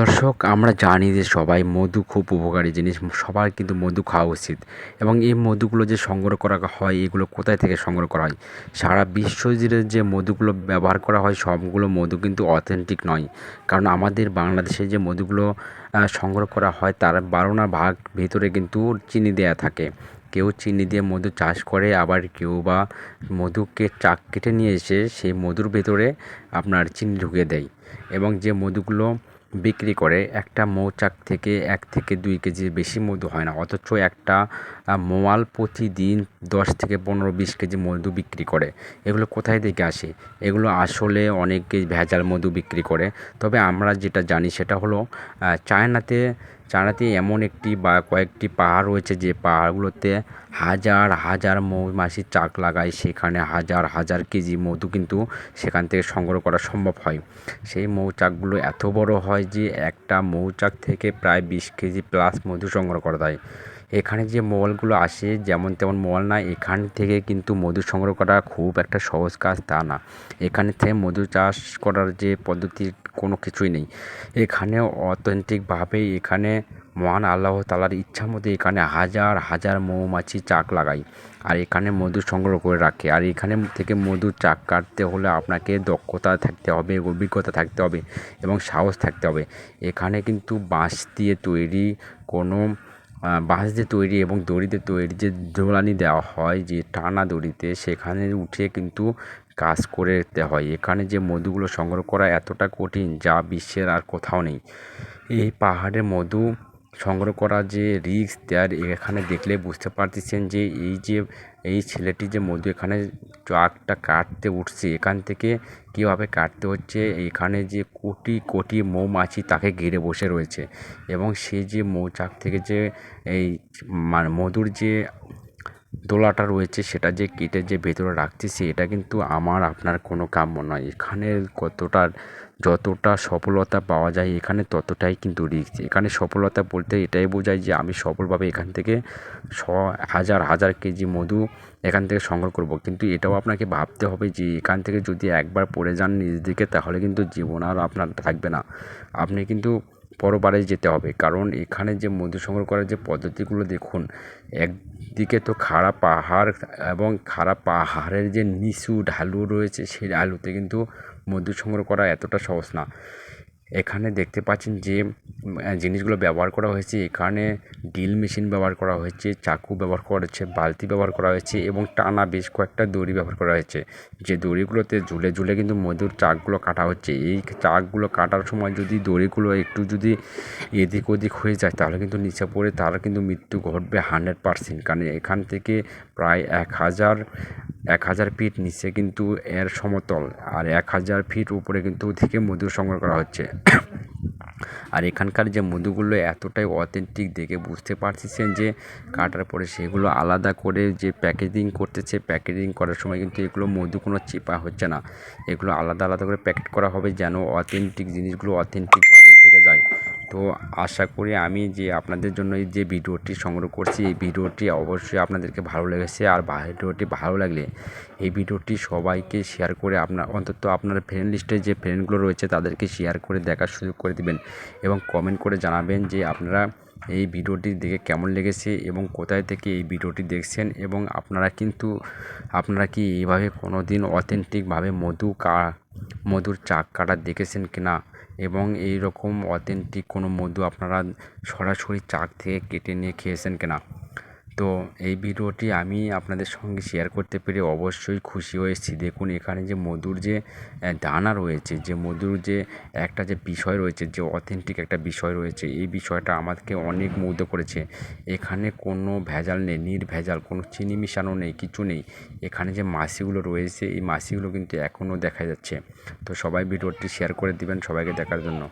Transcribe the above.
দর্শক, আমরা জানি যে সবাই মধু খুব উপকারী জিনিস, সবার কিন্তু মধু খাওয়া উচিত। এবং এই মধুগুলো যে সংগ্রহ করা হয়, এগুলো কোথায় থেকে সংগ্রহ করা হয়? সারা বিশ্ব জুড়ে যে মধুগুলো ব্যবহার করা হয়, সবগুলো মধু কিন্তু অথেন্টিক নয়। কারণ আমাদের বাংলাদেশে যে মধুগুলো সংগ্রহ করা হয়, তার বারোনা ভাগ ভিতরে কিন্তু চিনি দেয়া থাকে। কেউ চিনি দিয়ে মধু চাষ করে, আবার কেউ বা মধুকে চাক কেটে নিয়ে এসে সেই মধুর ভেতরে আপনার চিনি ঢুকিয়ে দেয়। এবং যে মধুগুলো বিক্রি করে একটা মৌচাক থেকে এক থেকে দুই কেজির বেশি মধু হয় না, অথচ একটা মোয়াল প্রতিদিন দশ থেকে পনেরো বিশ কেজি মধু বিক্রি করে। এগুলো কোথায় থেকে আসে? এগুলো আসলে অনেকে ভেজাল মধু বিক্রি করে। তবে আমরা যেটা জানি সেটা হলো চায়নাতে চায়নাতে এমন একটি বা কয়েকটি পাহাড় রয়েছে যে পাহাড়গুলোতে হাজার হাজার মৌমাছি চাক লাগায়। সেখানে হাজার হাজার কেজি মধু কিন্তু সেখান থেকে সংগ্রহ করা সম্ভব হয়। সেই মৌচাকগুলো এত বড় হয় যে একটা মৌচাক থেকে প্রায় বিশ কেজি প্লাস মধু সংগ্রহ করা যায়। এখানে যে মলগুলো আসে, যেমন তেমন মল না, এখান থেকে কিন্তু মধু সংগ্রহ করা খুব একটা সহজ কাজ তা না। এখানে থেকে মধু চাষ করার যে পদ্ধতি কোনো কিছুই নেই। এখানে অথেন্টিকভাবে এখানে মহান আল্লাহ তালার ইচ্ছা মতো এখানে হাজার হাজার মৌমাছি চাক লাগায় আর এখানে মধু সংগ্রহ করে রাখে। আর এখানে থেকে মধু চাক কাটতে হলে আপনাকে দক্ষতা থাকতে হবে, অভিজ্ঞতা থাকতে হবে এবং সাহস থাকতে হবে। এখানে কিন্তু বাঁশ দিয়ে তৈরি কোনো বাঁশ দিয়ে তৈরি এবং দড়িতে তৈরি যে দোলানি দেওয়া হয়, যে টানা দড়িতে, সেখানে উঠে কিন্তু কাজ করে দিতে হয়। এখানে যে মধুগুলো সংগ্রহ করা এতটা কঠিন, যা বিশ্বের আর কোথাও নেই। এই পাহাড়ে মধু সংগ্রহ করা যে রিস্ক তার এখানে দেখলে বুঝতে পারতেছেন যে এই যে, এই ছেলেটি যে মধু এখানে চাকটা কাটতে উঠছে, এখান থেকে কীভাবে কাটতে হচ্ছে? এখানে যে কোটি কোটি মৌমাছি তাকে ঘিরে বসে রয়েছে এবং সে যে মৌচাক থেকে যে এই মধুর যে দোলাটা রয়েছে, সেটা যে কেটে যে ভেতরে রাখতেছে এটা কিন্তু আমার, আপনার কোনো কাম্য নয়। এখানে কতটা, যতটা সফলতা পাওয়া যায়, এখানে ততটাই কিন্তু রিস্ক এখানে সফলতা বলতে এটাই বোঝায় যে আমি সফলভাবে এখান থেকে শ হাজার হাজার কেজি মধু এখান থেকে সংগ্রহ করব। কিন্তু এটাও আপনাকে ভাবতে হবে যে এখান থেকে যদি একবার পড়ে যান নিজ দিকে, তাহলে কিন্তু জীবন আর আপনার থাকবে না। আপনি কিন্তু পরবারে যেতে হবে। কারণ এখানে যে মধু সংগ্রহ করার যে পদ্ধতিগুলো দেখুন, একদিকে তো খাড়া পাহাড় এবং খাড়া পাহাড়ের যে নিচু ঢালু রয়েছে, সেই ঢালুতে কিন্তু মধু সংগ্রহ করা এতটা সহজ না। এখানে দেখতে পাচ্ছেন যে জিনিসগুলো ব্যবহার করা হয়েছে। এখানে ড্রিল মেশিন ব্যবহার করা হয়েছে, চাকু ব্যবহার করা হয়েছে, বালতি ব্যবহার করা হয়েছে এবং টানা বেশ কয়েকটা দড়ি ব্যবহার করা হয়েছে। যে দড়িগুলোতে ঝুলে ঝুলে কিন্তু মধুর চাকগুলো কাটা হচ্ছে। এই চাকগুলো কাটার সময় যদি দড়িগুলো একটু যদি এদিক ওদিক হয়ে যায়, তাহলে কিন্তু নিচে পড়ে তার কিন্তু মৃত্যু ঘটবে হান্ড্রেড পারসেন্ট। কারণ এখান থেকে প্রায় এক হাজার এক হাজার ফিট নিচে কিন্তু এর সমতল আর এক হাজার ফিট উপরে কিন্তু থেকে মধু সংগ্রহ করা হচ্ছে। আর এখানকার যে মধুগুলো এতটাই অথেন্টিক দেখে বুঝতে পারতেছেন যে কাটার পরে সেগুলো আলাদা করে যে প্যাকেজিং করতেছে প্যাকেজিং করার সময় কিন্তু এগুলো মধু কোনো চিপা হচ্ছে না। এগুলো আলাদা আলাদা করে প্যাকেট করা হবে যেন অথেন্টিক জিনিসগুলো অথেন্টিকভাবেই থেকে যায়। তো আশা করি আমি যে আপনাদের জন্য এই যে ভিডিওটি সংগ্রহ করছি, এই ভিডিওটি অবশ্যই আপনাদেরকে ভালো লেগেছে। আর ভিডিওটি ভালো লাগলে এই ভিডিওটি সবাইকে শেয়ার করে আপনার অন্তত আপনার ফ্রেন্ড লিস্টে যে ফ্রেন্ডগুলো রয়েছে, তাদেরকে শেয়ার করে দেখার সুযোগ করে দিবেন এবং কমেন্ট করে জানাবেন যে আপনারা এই ভিডিওটি দেখে কেমন লেগেছে এবং কোথায় থেকে এই ভিডিওটি দেখছেন এবং আপনারা কিন্তু, আপনারা কি এইভাবে কোনো দিন অথেন্টিকভাবে মধু কা, মধুর চাক কাটা দেখেছেন কি না এবং এইরকম অথেন্টিক কোনো মধু আপনারা সরাসরি চাক থেকে কেটে নিয়ে খেয়েছেন কিনা? তো এই ভিডিওটি আমি আপনাদের সঙ্গে শেয়ার করতে পেরে অবশ্যই খুশি হয়েছি। দেখুন, এখানে যে মধুর যে দানা রয়েছে, যে মধুর যে একটা যে বিষয় রয়েছে, যে অথেন্টিক একটা বিষয় রয়েছে, এই বিষয়টা আমাকে অনেক মুগ্ধ করেছে। এখানে কোনো ভেজাল নেই, নির্ভেজাল, কোনো চিনি মিশানো নেই, কিছু নেই। এখানে যে মাসিগুলো রয়েছে, এই মাসিগুলো কিন্তু এখনও দেখা যাচ্ছে। তো সবাই ভিডিওটি শেয়ার করে দিবেন সবাইকে দেখার জন্য।